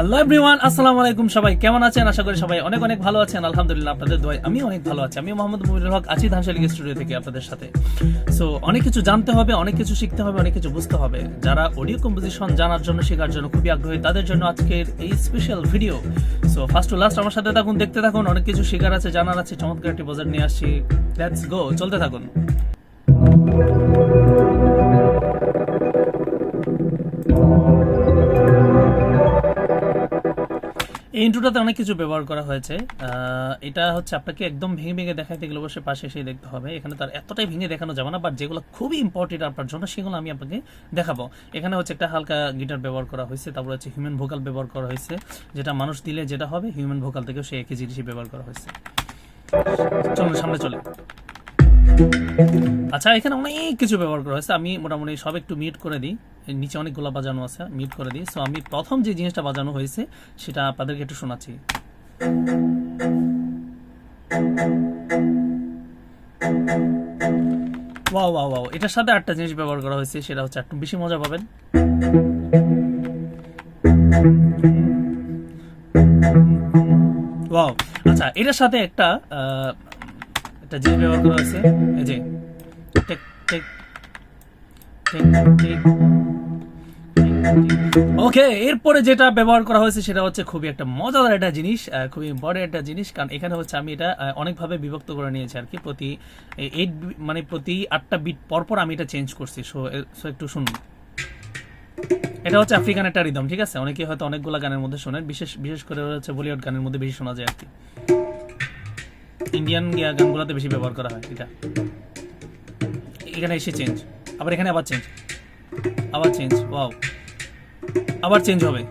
Hello everyone আসসালামু আলাইকুম সবাই। কেমন আছেন? আশা করি সবাই অনেক অনেক ভালো আছেন। আলহামদুলিল্লাহ, আপনাদের দোয়ায় আমি অনেক ভালো আছি। আমি মোহাম্মদ মুমিনুল হক, আছি ধানশালিক স্টুডিও থেকে আপনাদের সাথে। সো অনেক কিছু জানতে হবে, অনেক কিছু শিখতে হবে, অনেক কিছু বুঝতে হবে। যারা অডিও কম্পোজিশন জানার জন্য, শেখার জন্য খুবই আগ্রহী, তাদের জন্য আজকের এই special video so first to last আমার সাথে থাকুন, দেখতে থাকুন, অনেক কিছু শেখার আছে, জানার আছে, চমৎকার একটি বাজার নিয়ে আসছি। লেটস গো চলতে থাকুন। এই ইন্ট্রোটাতে অনেক কিছু ব্যবহার করা হয়েছে। এটা হচ্ছে আপনাকে একদম ভেঙে ভেঙে দেখাইতে গেলে অবশ্যই পাশে এসে দেখতে হবে। এখানে তার এতটাই ভেঙে দেখানো যাবে না বাট যেগুলো খুবই ইম্পর্টেন্ট আপনার জন্য, সেগুলো আমি আপনাকে দেখাবো। এখানে হচ্ছে একটা হালকা গিটার ব্যবহার করা হয়েছে, তারপর হচ্ছে হিউম্যান ভোকাল ব্যবহার করা হয়েছে, যেটা মানুষ দিলে যেটা হবে হিউম্যান ভোকাল থেকেও সেই একই জিনিসই ব্যবহার করা হয়েছে। চলুন, সামনে চলে। আচ্ছা এখানে অনেক কিছু ব্যবহার করা হয়েছে। আমি মোটামুটি সব একটু মিউট করে দিই। নিচে অনেকগুলো বাজানো আছে মিউট করে দিই। সো আমি প্রথম যে জিনিসটা বাজানো হয়েছে, সেটা আপনাদেরকে একটু শোনাচ্ছি। ওয়াও ওয়াও ওয়াও এটার সাথে একটা জিনিস ব্যবহার করা হয়েছে, সেটা হচ্ছে একটু বেশি মজা পাবেন। ওয়াও আচ্ছা এটার সাথে একটা একটা জিনিস ব্যবহার করা হয়েছে, এই যে, টেক টেক ওকে এরপরে যেটা ব্যবহার করা হয়েছে সেটা হচ্ছে খুবই একটা মজাদার একটা জিনিস খুবই ইম্পর্টেন্ট একটা জিনিস, কারণ এখানে হচ্ছে আমি এটা অনেকভাবে বিভক্ত করে নিয়েছি আর কি। প্রতি এইট মানে প্রতি আটটা বিট পর পর আমি এটা চেঞ্জ করছি। সো সো একটু শুনুন। এটা হচ্ছে আফ্রিকান একটা রিদম ঠিক আছে? অনেকে হয়তো অনেকগুলো গানের মধ্যে শোনেন। বিশেষ বিশেষ করে হচ্ছে বলিউড গানের মধ্যে বেশি শোনা যায় আর কি। ইন্ডিয়ান গানগুলোতে বেশি ব্যবহার করা হয়, এটা। এখানে এসে চেঞ্জ আবার এখানে আবার চেঞ্জ আবার চেঞ্জ ওয়াও আবার চেঞ্জ হবে।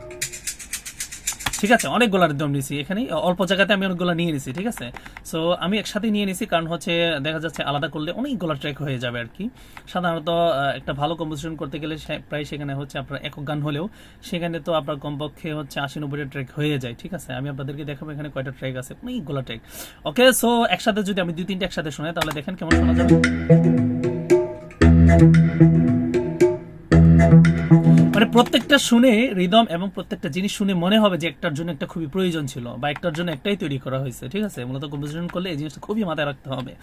ঠিক আছে, অনেকগুলো রিদম নিয়েছি এখানে অল্প জায়গাতে আমি অনেকগুলো নিয়ে নিছি, ঠিক আছে? সো আমি একসাথে নিয়ে নিছি, কারণ হচ্ছে দেখা যাচ্ছে আলাদা করলে অনেকগুলো ট্র্যাক হয়ে যাবে আর কি। সাধারণত একটা ভালো কম্পোজিশন করতে গেলে প্রায় সেখানে হচ্ছে আপনার একক গান হলেও সেখানে তো আপনার কমপক্ষে হচ্ছে আশি নব্বইটা ট্র্যাক হয়ে যায়, ঠিক আছে? আমি আপনাদেরকে দেখাবো এখানে কয়টা ট্র্যাক আছে, অনেকগুলো ট্র্যাক ওকে সো একসাথে যদি আমি দুই তিনটে একসাথে শোনাই, তাহলে দেখেন কেমন শোনা যাবে। প্রত্যেকটা শুনে রিদম এবং প্রত্যেকটা জিনিস শুনে মনে হবে যে একটার জন্য একটা খুবই প্রয়োজন ছিল বা একটার জন্য একটাই তৈরি করা হয়েছে, ঠিক আছে? মূলত কম্পোজিশন করলে এই জিনিসটা খুবই মাথায় রাখতে হবে।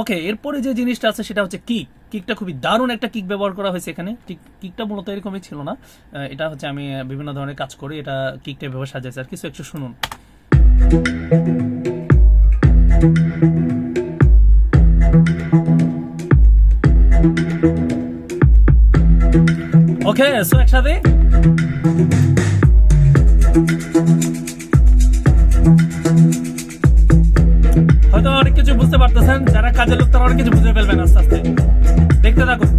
ওকে এরপরে যে জিনিসটা আছে সেটা হচ্ছে কিক কিকটা খুবই দারুণ একটা কিক ব্যবহার করা হয়েছে এখানে। কিকটা মূলত এরকমই ছিল না। এটা হচ্ছে আমি বিভিন্ন ধরনের কাজ করি এটা কিকটা ব্যবহার সাজাইছে আর কিছু একটু শুনুন। ওকে সো একসাথে হয়তো অনেক কিছু বুঝতে পারতেছেন, যারা কাজের লোক তারা অনেক কিছু বুঝে ফেলবেন আস্তে আস্তে। দেখতে থাকুন।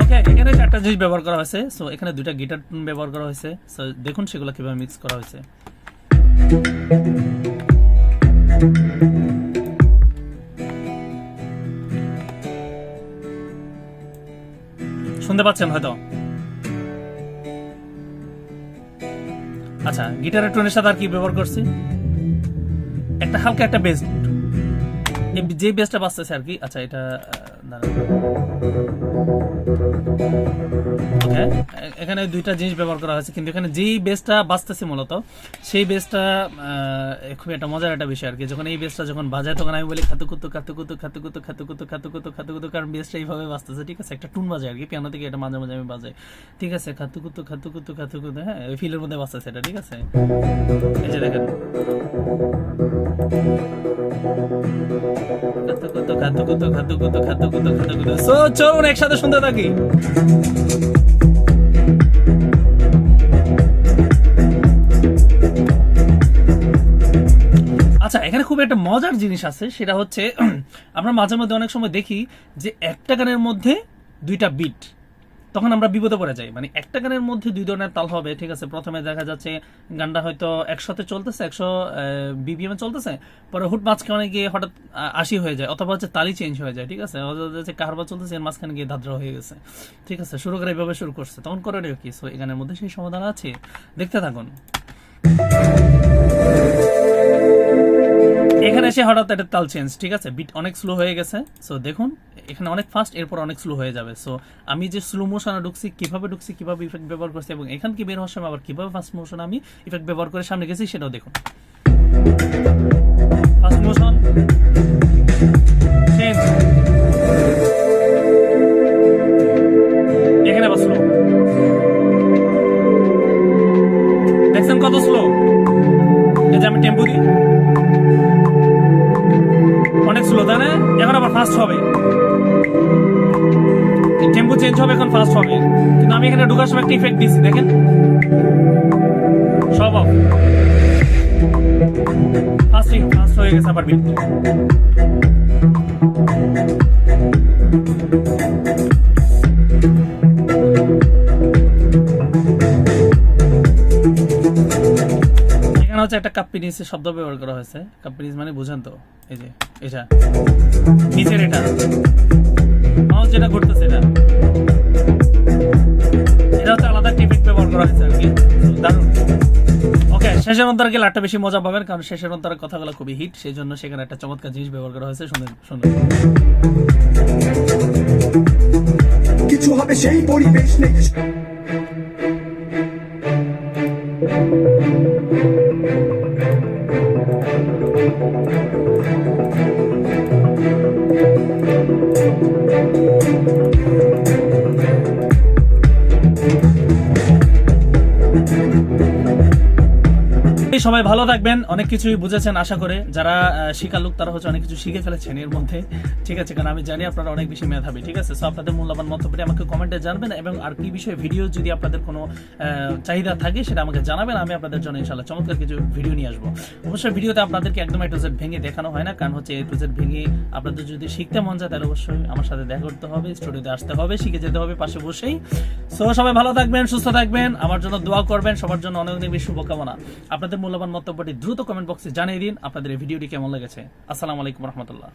ওকে এখানে চারটা জিনিস ব্যবহার করা হয়েছে। সো এখানে দুইটা গিটার ব্যবহার করা হয়েছে। সো দেখুন সেগুলো কীভাবে মিক্স করা হয়েছে। শুনতে পাচ্ছেন হয়তো? আচ্ছা গিটারের টোনের সাথে আর কি ব্যবহার করছি? একটা হালকা একটা বেস যে বেসটা বাজতেছে আর কি আচ্ছা এটা এখানে দুইটা জিনিস ব্যবহার করা হয়েছে কিন্তু এখানে যেই বেসটা বাজতেছে মূলত সেই বেসটা খুব একটা মজার একটা বিষয় আর কি যখন এই বেসটা যখন বাজায় তখন আমি বলি খাতুকুতু খাতুকুতু খাতুকুতু খাতুকুতু খাতুকুতু খাতুকুতু কারণ বেসটা এইভাবে বাজতেছে ঠিক আছে একটা টুন বাজায় আর কি পিয়ানো থেকে এটা মাঝে মাঝে আমি বাজাই ঠিক আছে খাতুকুতু খাতুকুতু খাতুকুতু হ্যাঁ ওই ফিলের মধ্যে বাজতেছে এটা ঠিক আছে এই যে দেখেন খাতুকুতু খাতুকুতু খাতুকুতু খাতুকুতু সো চলুন, একসাথে শুনতে থাকি। আচ্ছা এখানে খুব একটা মজার জিনিস আছে, সেটা হচ্ছে, আমরা মাঝে মধ্যে অনেক সময় দেখি যে একটা গানের মধ্যে দুইটা বিট তখন আমরা বিপদে পড়ে যাই। মানে একটা গানের মধ্যে দুই ধরনের তাল হবে, ঠিক আছে? প্রথমে দেখা যাচ্ছে গানটা হয়তো একশোতে চলতেছে, একশো বিপিএম চলতেছে, পরে হুট মাঝখানে গিয়ে হঠাৎ আশি হয়ে যায়, অথবা হচ্ছে তালি চেঞ্জ হয়ে যায়, ঠিক আছে? হচ্ছে কারবার চলতেছে, এর মাঝখানে গিয়ে ধাদ্রা হয়ে গেছে, ঠিক আছে? শুরু করে এইভাবে শুরু করছে। তখন করণীয় কি? সো এই গানের মধ্যে সেই সমাধান আছে। দেখতে থাকুন। এখানে এসে হঠাৎ একটা তাল চেঞ্জ ঠিক আছে? বিট অনেক স্লো হয়ে গেছে। সো দেখুন, এখানে অনেক ফাস্ট এরপর অনেক স্লো হয়ে যাবে। সো আমি যে স্লো মোশনে ঢুকছি, কীভাবে ঢুকছি, কীভাবে ইফেক্ট ব্যবহার করছি এবং এখান কি বের হওয়ার সময় আবার কীভাবে ফাস্ট মোশন আমি ইফেক্ট ব্যবহার করে সামনে গেছি, সেটাও দেখুন। ফাস্ট মোশন চেঞ্জ স্লো তাই না? এখন আবার ফাস্ট হবে। টেম্পো চেঞ্জ হবে, এখন ফাস্ট হবে। কিন্তু আমি এখানে ঢোকার সময় একটা ইফেক্ট দিচ্ছি দেখেন। সব অফ ফাস্টিং ফাস্ট হয়ে গেছে আবার বিট হচ্ছে একটা কাপ্পিনিস শব্দ ব্যবহার করা হয়েছে। কাপ্পিনিস মানে বুঝেন তো? এই যে, এটা। নিচের এটা। মাউস যেটা ঘুরতেছে এটা। এটা হচ্ছে আলাদা টিপিক ব্যবহার করা হয়েছে আর কি। দারুণ। ওকে শেষের অন্তরে গেলে একটা বেশি মজা পাবেন, কারণ শেষের অন্তরের কথাগুলো খুবই হিট সেই জন্য সেখানে একটা চমৎকার জিনিস ব্যবহার করা হয়েছে, শুনুন শুনুন। কিছু হবে সেই পরিবেশ নেই। সবাই ভালো থাকবেন। অনেক কিছুই বুঝেছেন আশা করে। যারা শিকার লোক তারা হচ্ছে অনেক কিছু শিখে ফেলেছেন এর মধ্যে। ঠিক আছে, কারণ আমি জানি আপনারা অনেক বেশি মেধাবী, ঠিক আছে? সো আপনাদের মূল্যবান মন্তব্যটি আমাকে কমেন্টে জানাবেন এবং আর কি বিষয়ে ভিডিও যদি আপনাদের কোনো চাহিদা থাকে সেটা আমাকে জানাবেন। আমি আপনাদের জন্য ইনশাল্লাহ চমৎকার কিছু ভিডিও নিয়ে আসব। অবশ্যই ভিডিওতে আপনাদেরকে একদম এ টু জেড ভেঙে দেখানো হয় না, কারণ হচ্ছে এ টু জেড ভেঙে আপনাদের যদি শিখতে মন যায়, তাহলে অবশ্যই আমার সাথে দেখা করতে হবে স্টুডিওতে আসতে হবে, শিখে যেতে হবে পাশে বসেই। সো সবাই ভালো থাকবেন, সুস্থ থাকবেন, আমার জন্য দোয়া করবেন, সবার জন্য অনেক অনেক বেশি শুভকামনা। আপনাদের মূল্যবান মন্তব্যটি দ্রুত কমেন্ট বক্সে জানিয়ে দিন। আপনাদের ভিডিওটি কেমন লেগেছে? আসসালামু আলাইকুম রহমতুল্লাহ।